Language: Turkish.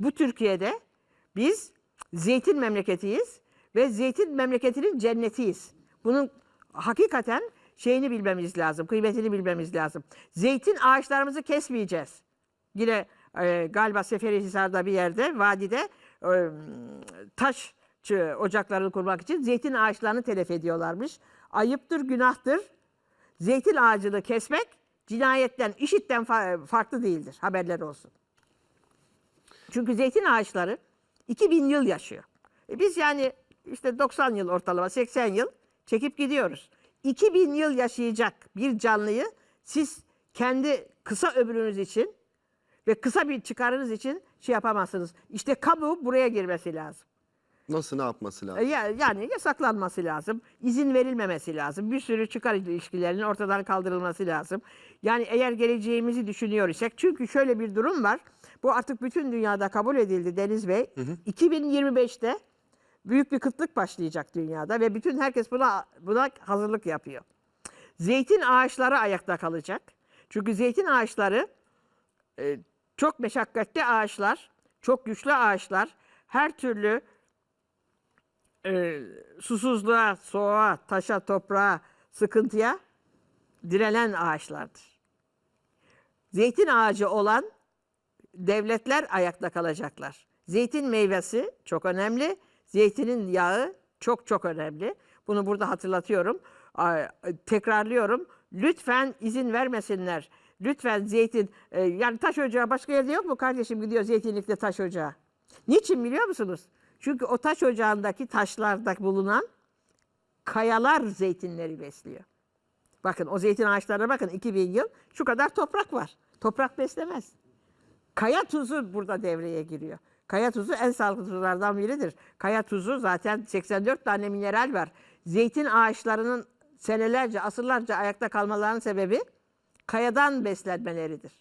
Bu Türkiye'de biz zeytin memleketiyiz ve zeytin memleketinin cennetiyiz. Bunun hakikaten şeyini bilmemiz lazım, kıymetini bilmemiz lazım. Zeytin ağaçlarımızı kesmeyeceğiz. Yine e, galiba Seferihisar'da bir yerde, vadide e, taş ocaklarını kurmak için zeytin ağaçlarını telef ediyorlarmış. Ayıptır, günahtır. Zeytin ağacını kesmek cinayetten, işitten fa- farklı değildir. Haberler olsun. Çünkü zeytin ağaçları 2000 yıl yaşıyor. E biz yani işte 90 yıl ortalama 80 yıl çekip gidiyoruz. 2000 yıl yaşayacak bir canlıyı siz kendi kısa ömrünüz için ve kısa bir çıkarınız için şey yapamazsınız. İşte kamu buraya girmesi lazım. Nasıl ne yapması E, lazım? ya- Yani yasaklanması lazım, izin verilmemesi lazım, bir sürü çıkar ilişkilerinin ortadan kaldırılması lazım. Yani eğer geleceğimizi düşünüyor isek, çünkü şöyle bir durum var, bu artık bütün dünyada kabul edildi Deniz Bey. 2025'te büyük bir kıtlık başlayacak dünyada ve bütün herkes buna buna hazırlık yapıyor. Zeytin ağaçları ayakta kalacak. Çünkü zeytin ağaçları e, çok meşakkatli ağaçlar, çok güçlü ağaçlar, her türlü e, susuzluğa, soğuğa, taşa, toprağa, sıkıntıya direnen ağaçlardır. Zeytin ağacı olan devletler ayakta kalacaklar. Zeytin meyvesi çok önemli. Zeytinin yağı çok çok önemli. Bunu burada hatırlatıyorum. Tekrarlıyorum. Lütfen izin vermesinler. Lütfen zeytin, e, yani taş ocağı başka yerde yok mu kardeşim gidiyor zeytinlikte taş ocağı? Niçin biliyor musunuz? Çünkü o taş ocağındaki taşlarda bulunan kayalar zeytinleri besliyor. Bakın o zeytin ağaçlarına bakın 2000 yıl şu kadar toprak var. Toprak beslemez. Kaya tuzu burada devreye giriyor. Kaya tuzu en sağlıklı tuzlardan biridir. Kaya tuzu zaten 84 tane mineral var. Zeytin ağaçlarının senelerce, asırlarca ayakta kalmalarının sebebi kayadan beslenmeleridir.